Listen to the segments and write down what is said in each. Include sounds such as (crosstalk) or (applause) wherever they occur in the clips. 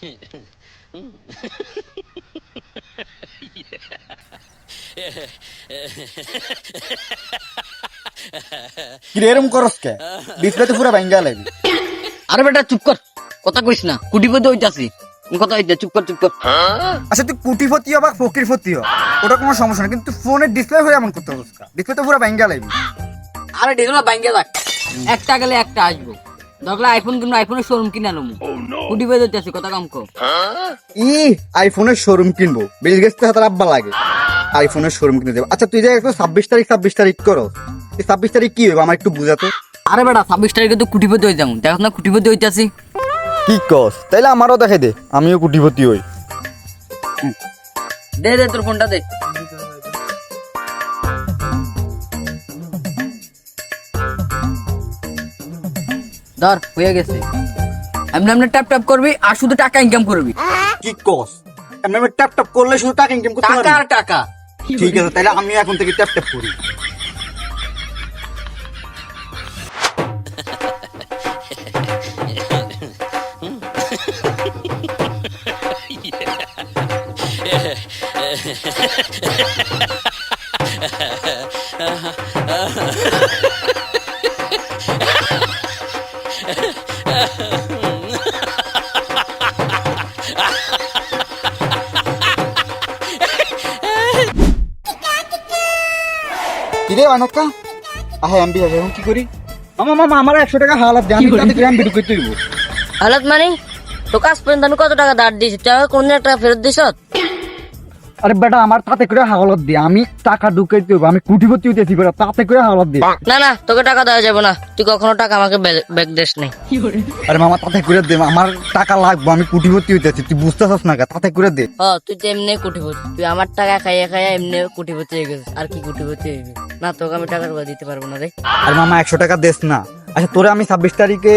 (laughs) রে এরম করস কে? ডিসপ্লে তো পুরো ভাঙ্গা লাগবে। আরে বেটা চুপ কর। কথা কইস না কুটিপতি হইতাছি। কথা হইতা চুপ কর চুপ কর। আচ্ছা তুই কুটিপতি বা ফকির ফতি হ ওটা কোনো সমস্যা না কিন্তু ফোনের ডিসপ্লে হয়ে এমন করতে হবে ডিসপ্লে তো পুরো ভাঙ্গা লাগবে। আরে ডিজলা বাইঙ্গে থাক একটা গেলে একটা আসব। দরকার আইফোন কিনবো আইফোনের শোরুম কিনে নেব কুটিপতি হইতাছি কথা কাম কর ই আইফোনের শোরুম কিনবো। বিল গেটস তো হাতার আব্বা লাগে। আইফোনের শোরুম কিনে দেবো। আচ্ছা তুই যে একটু ছাব্বিশ তারিখ ছাব্বিশ তারিখ করো। এই ছাব্বিশ তারিখ কি হবে আমার একটু বুঝাতো। আরে বেটা ছাব্বিশ তারিখে তো কুটিপতি হয়ে যাব। দেখো না কুটিপতি হইতাছি কি কস? তাইলে আমারও দেখে দে। আমিও কুটিপতি হই। দে দে তোর ফোনটা দে। ধর হয়ে গেছে। এমনি এমনি ট্যাপ ট্যাপ করবি আর শুধু টাকা ইনকাম করবি। কি কস? আমি ট্যাপ ট্যাপ করলে শুধু টাকা ইনকাম করতে টাকা আর টাকা। ঠিক আছে তাহলে আমি এখন থেকে ট্যাপ ট্যাপ করি। (laughs) আহে এমবি এখন কি করি? মামা মামা আমার একশো টাকা হালাত দে আমি তাতে গ্রাম ভিডিও করতে দিব। হালত মানে? তো কাজ পর্যন্ত আমি কত টাকা দাঁড় দিয়েছি? কোনদিন টাকা ফেরত দিস আরে বেটা আমার তাতে করে হাওলাত দে আমি টাকা হইব আমি কুটিপতি বেটা তাতে করে হাওলাত দে। না না তোকে টাকা দেওয়া যাবে না। তুই কখনো টাকা আমাকে ব্যাগ দিস নাই। আরে মামা তাতে করে দে আমার টাকা লাগবে আমি কুটিপতি হইতেছি তুই বুঝতেছস না তাতে করে দে। হ তুই তো এমনি কুটিপতি তুই আমার টাকা খাইয়ে খাইয়ে এমনি কুটিপতি হয়ে গেছিস আর কি কুটিপতি হয়ে গেছিস না তোকে আমি টাকা রুপা দিতে পারব না রে। আর মামা একশো টাকা দেস না। আচ্ছা তোরে আমি ছাব্বিশ তারিখে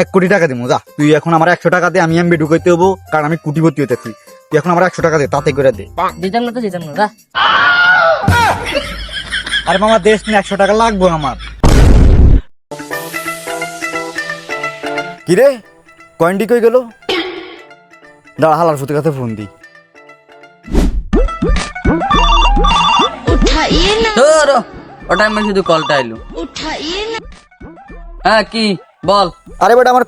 এক কোটি টাকা দিব যা। তুই এখন আমার একশো টাকা দে আমি এমবি ঢুকাইতে হব কারণ আমি কুটিপতি হইতেছি। তুই এখন আমার একশো টাকা দে তাতে করে দে। দিতাম না তো দিতাম না যা। আরে মামা দেশ নিয়ে একশো টাকা লাগবে আমার। কিরে কয়েনটি কই গেল? দাঁড়া হালার ফুতের কাছে ফোন দি শুধু কলটা এলো। হ্যাঁ কি? বল। আরে বেটা আমার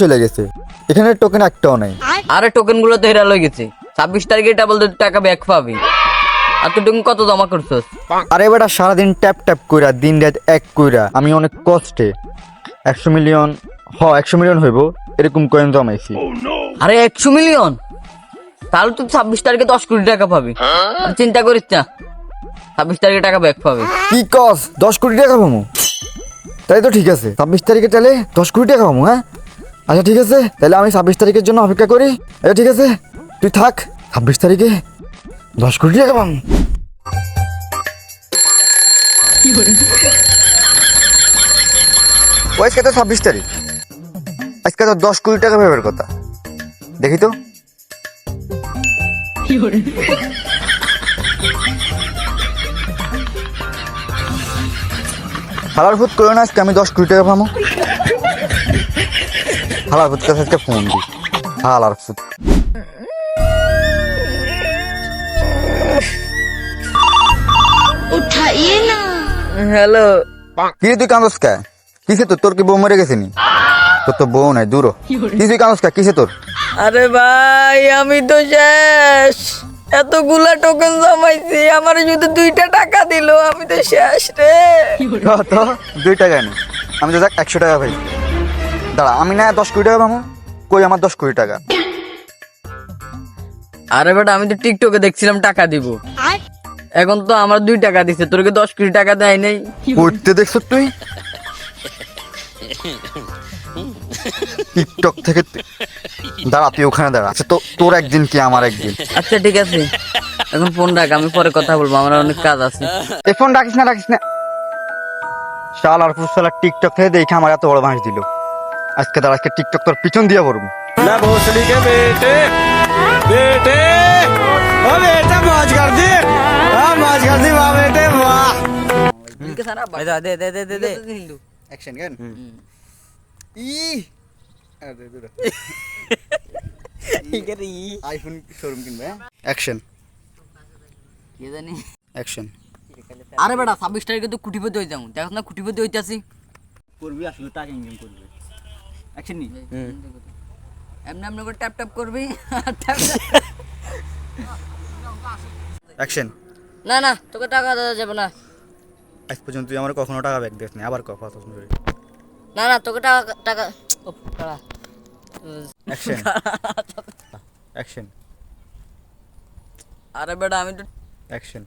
চলে গেছে। এখানে টোকেন একটাও নাই। আরে টোকেনগুলো তো হেরা লয়ে গেছে। ছাব্বিশ তারিখে এটা বলতে টাকা ব্যাক পাবি। আর তুই কত জমা করছস? আরে বেটা সারাদিন ট্যাপ ট্যাপ কইরা দিন রাত এক কইরা আমি অনেক কষ্টে। একশো মিলিয়ন হ একশো মিলিয়ন হইব এরকম কয়েন জমাইছি। আরে একশো মিলিয়ন তাহলে তুই ছাব্বিশ তারিখে দশ কোটি টাকা পাবি। আর চিন্তা করিস না। ছাব্বিশ তারিখে টাকা ব্যাক পাবে। কি কস? দশ কোটি টাকা পাবো? তাই তো ঠিক আছে। ছাব্বিশ তারিখে তাহলে দশ কোটি টাকা পাবো হ্যাঁ? আচ্ছা ঠিক আছে। তাহলে আমি ছাব্বিশ তারিখের জন্য অপেক্ষা করি। আচ্ছা ঠিক আছে। তুই থাক। ছাব্বিশ তারিখে দশ কোটি টাকা পাবো। আজকে তো ছাব্বিশ তারিখ। আজকে তো দশ কোটি টাকা পাবার কথা। দেখি তো। হালার ফুট করে না আজকে আমি দশ কোটি টাকা পাবো হালার ফুট কাছে আজকে ফোন দি। হালার ফুট হ্যালো। কি তুই কান্দস কে? কিসে তোর? তোর কি বউ মরে গেছে নি? তোর তো বউ নাই দূর কি তুই কান্দস কে? কিসে তোর? আরে ভাই আমি তো শেষ। এতগুলা টোকেন জমাইছি আমার শুধু দুইটা টাকা দিল আমি তো শেষ রে। কত দুই টাকা নি আমি তো দেখ একশো টাকা ভাই দাঁড়া আমি না দশ কোটি টাকা পাবো। কই আমার দশ কোটি টাকা? আরে বেটা আমি তো টিকটকে দেখছিলাম টাকা দিব। এখন তো আমার দুই টাকা দিছে তোর কি দশ কোটি টাকা দেয় নাই? করতে দেখছ তুই? টিকটক থেকে দাঁড়া তুই ওখানে দাঁড়া। আচ্ছা তো তোর একদিন কি আমার একদিন? আচ্ছা ঠিক আছে। এখন ফোন রাখ আমি পরে কথা বলব আমার অনেক কাজ আছে। এই ফোন রাখিস না রাখিস না। শাল আর ফুসালা টিকটক থেকে দেখে আমার এত বড় ভাঁজ দিল। আজকে দাঁড়া আজকে টিকটক তোর পিছন দিয়ে পড়ব। না ভোসলিকে বেটে বেটে ও বেটে মাছ কর দে আ মাছ কর দে বাবা বেটে বাহ। দে দে দে দে দে। দে অ্যাকশন কেন ই আইফোন শোরুম কিনবে অ্যাকশন কে জানি অ্যাকশন আরে বেটা ছাব্বিশ তারিখে তো কুটিপতি হয়ে যাব। দেখো না কুটিপতি হইতাছি করবি আসলে টাকা ইনকাম করবি। অ্যাকশন নি? এমনি এমনি করে ট্যাপ ট্যাপ করবি। অ্যাকশন না না তোকে টাকা দেওয়া যাবে না। আজ পর্যন্ত তুই আমার কখনো টাকা ব্যাগ দিস না আবার কথা শুনবি না না তোকে টাকা টাকা ও দাঁড়া। অ্যাকশন অ্যাকশন (laughs) আরে বেটা আমি তো action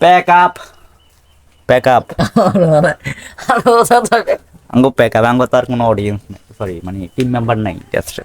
pack up pack up আরও ওটা থাকে? আঙ্গো প্যাক আপ আঙ্গো তার কোনো অডিয়েন্স নেই। সরি মানে টিম মেম্বার নাই জাস্ট